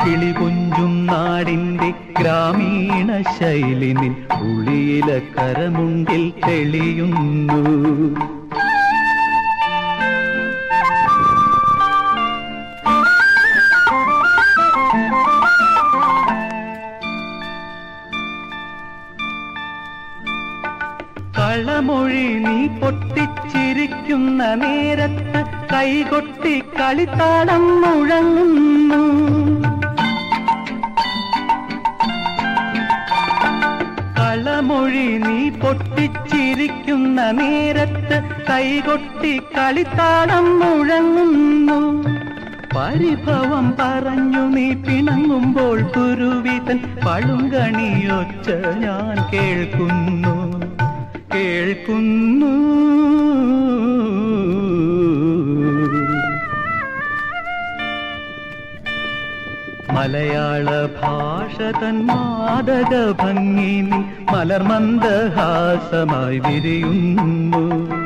കിളി നാടിന്റെ ഗ്രാമീണ ശൈലിനിൽ ഉളിയില കരമുണ്ടിൽ തെളിയുന്നു. കളമൊഴി നീ പൊട്ടിച്ചിരിക്കുന്ന നേരത്ത് കൈകൊട്ടി കളിത്താളം മുഴങ്ങുന്നു. കളമൊഴി നീ പൊട്ടിച്ചിരിക്കുന്ന നേരത്ത് കൈകൊട്ടി കളിത്താളം മുഴങ്ങുന്നു. പരിഭവം പറഞ്ഞു നീ പിണങ്ങുമ്പോൾ ഗുരുവിതൻ പളുങ്കണിയൊച്ച ഞാൻ കേൾക്കുന്നു. കേൾക്കുന്നു. മലയാള ഭാഷ തൻ മാതക ഭംഗിനി മലർമന്ദഹാസമായി വിരിയുന്നു.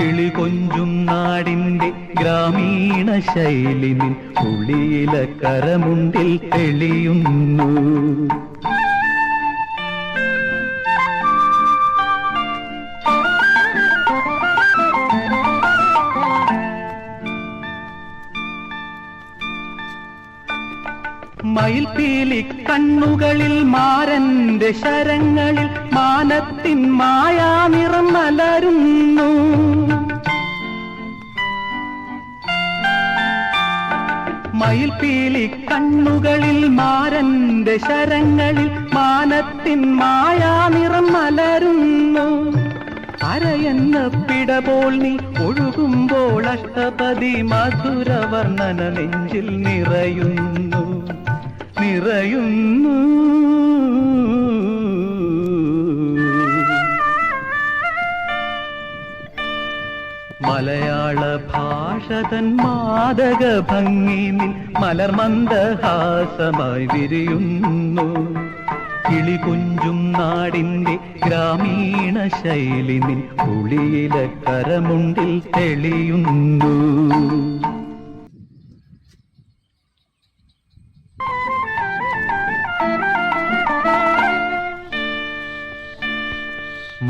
കിളി കൊഞ്ചും നാടിന്റെ ഗ്രാമീണ ശൈലിനിൽ ഉളിയില കരമുണ്ടിൽ തെളിയുന്നു. മയിൽപീലി കണ്ണുകളിൽ മാരന്റെ ശരങ്ങളിൽ മാനത്തിൻ മായാ നിറം മലരുന്നു മയിൽ പീലി കണ്ണുകളിൽ മാരന്റെ ശരങ്ങളിൽ മാനത്തിൻ മായാ നിറം മലരുന്നു അരയെന്ന പിടപോൽ നീ ഒഴുകുമ്പോൾ അഷ്ടപതി മധുരവർണന നെഞ്ചിൽ നിറയുന്നു. നിറയുന്നു. മലയാള ഭാഷ തൻ മാതക ഭംഗിയിൽ മലർമന്ദഹാസമായി വിരിയുന്നു. കിളി കുഞ്ചും നാടിന്റെ ഗ്രാമീണ ശൈലിനിൽ ഉളിയില കരമുണ്ടിൽ തെളിയുന്നു.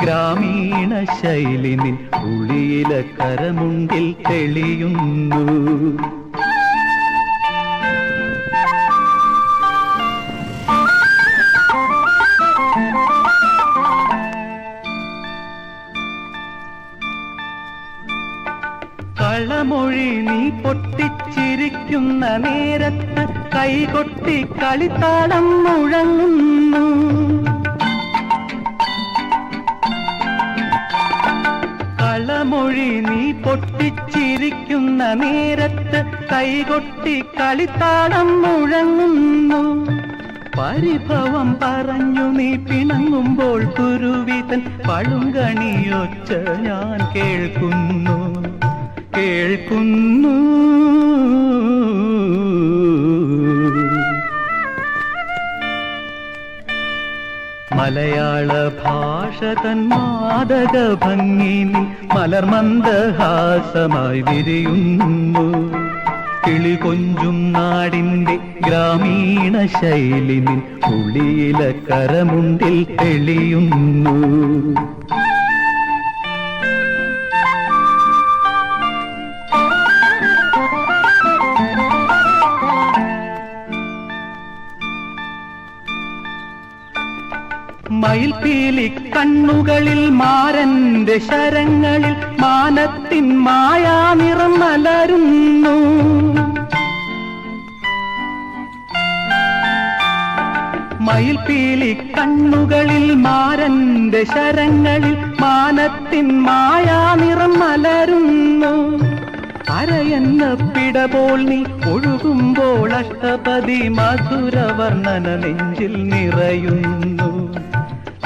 ഗ്രാമീണ ശൈലിനിൽ ഉളിയില കരമുണ്ടിൽ തെളിയുന്നു. കളമൊഴി നീ പൊട്ടിച്ചിരിക്കുന്ന നേരത്ത് കൈകൊട്ടി കളിത്താളം മുഴങ്ങുന്നു. കളമൊഴി നീ പൊട്ടിച്ചിരിക്കുന്ന നേരത്ത് കൈകൊട്ടി കളിത്താളം മുഴങ്ങുന്നു. പരിഭവം പറഞ്ഞു നീ പിണങ്ങുമ്പോൾ കുരുവിതൻ പഴുങ്കണിയൊച്ച ഞാൻ കേൾക്കുന്നു. കേൾക്കുന്നു. മലയാള ഭാഷ തൻ മാതക ഭംഗിനി മലർമന്ദഹാസമായി വിരിയുന്നു. കിളി കൊഞ്ചും നാടിന്റെ ഗ്രാമീണ ശൈലിനിൽ ഉളിയില കരമുണ്ടിൽ തെളിയുന്നു. കണ്ണുകളിൽ മാരന്റെ ശരങ്ങളിൽ മാനത്തിൻ മായാനിറം മലരുന്നു മയിൽപീലി കണ്ണുകളിൽ മാരന്റെ ശരങ്ങളിൽ മാനത്തിൻ മായാനിറം മലരുന്നു അരയെന്ന പിടപോൽ നീ ഒഴുകുമ്പോൾ അഷ്ടപതി മധുരവർണന നെഞ്ചിൽ നിറയുന്നു.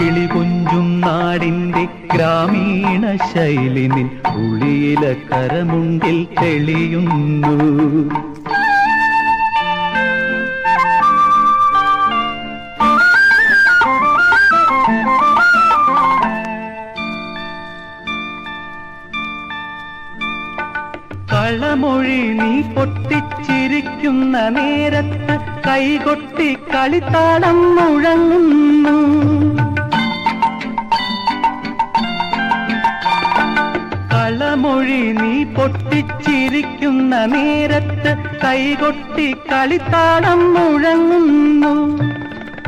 കിളികുഞ്ചും നാടിന്റെ ഗ്രാമീണ ശൈലിനിൽ ഉളിയില കരമുണ്ടിൽ തെളിയുന്നു. കളമൊഴി നീ പൊട്ടിച്ചിരിക്കുന്ന നേരത്ത് കൈകൊട്ടി കളിത്താളം മുഴങ്ങുന്നു. പൊട്ടിച്ചിരിക്കുന്ന നേരത്ത് കൈകൊട്ടി കളിത്താളം മുഴങ്ങുന്നു.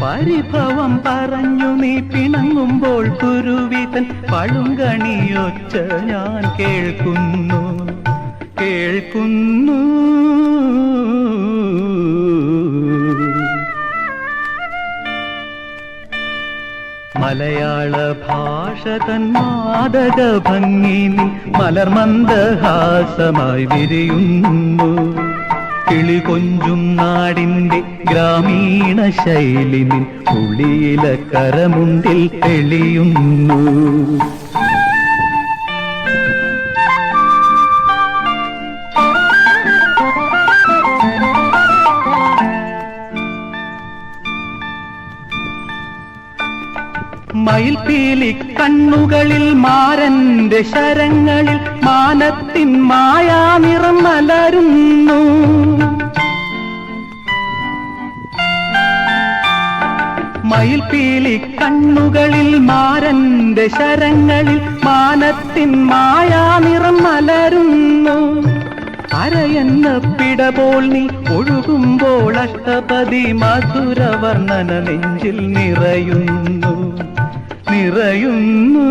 പരിഭവം പറഞ്ഞു നീ പിണങ്ങുമ്പോൾ കുരുവിതൻ പഴുങ്കണിയൊച്ച ഞാൻ കേൾക്കുന്നു. കേൾക്കുന്നു. മലയാള ഭാഷ തൻ മാതക ഭംഗി നിൻ മലർമന്ദഹാസമായി വിരിയുന്നു. കിളി കൊഞ്ചും നാടിന്റെ ഗ്രാമീണ ശൈലിനിൽ പുളിയില കരമുണ്ടിൽ തെളിയുന്നു. മയിൽപീലി കണ്ണുകളിൽ മാരന്റെ ശരങ്ങളിൽ മാനത്തിൻ മായാ നിറം മലരുന്നു മയിൽപീലി കണ്ണുകളിൽ മാരന്റെ ശരങ്ങളിൽ മാനത്തിൻ മായാ നിറം മലരുന്നു അരയെന്ന പിടപോൽ നീ ഒഴുകുമ്പോൾ അഷ്ടപതി മധുരവർണന നെഞ്ചിൽ നിറയുന്നു. നിറയുന്നു.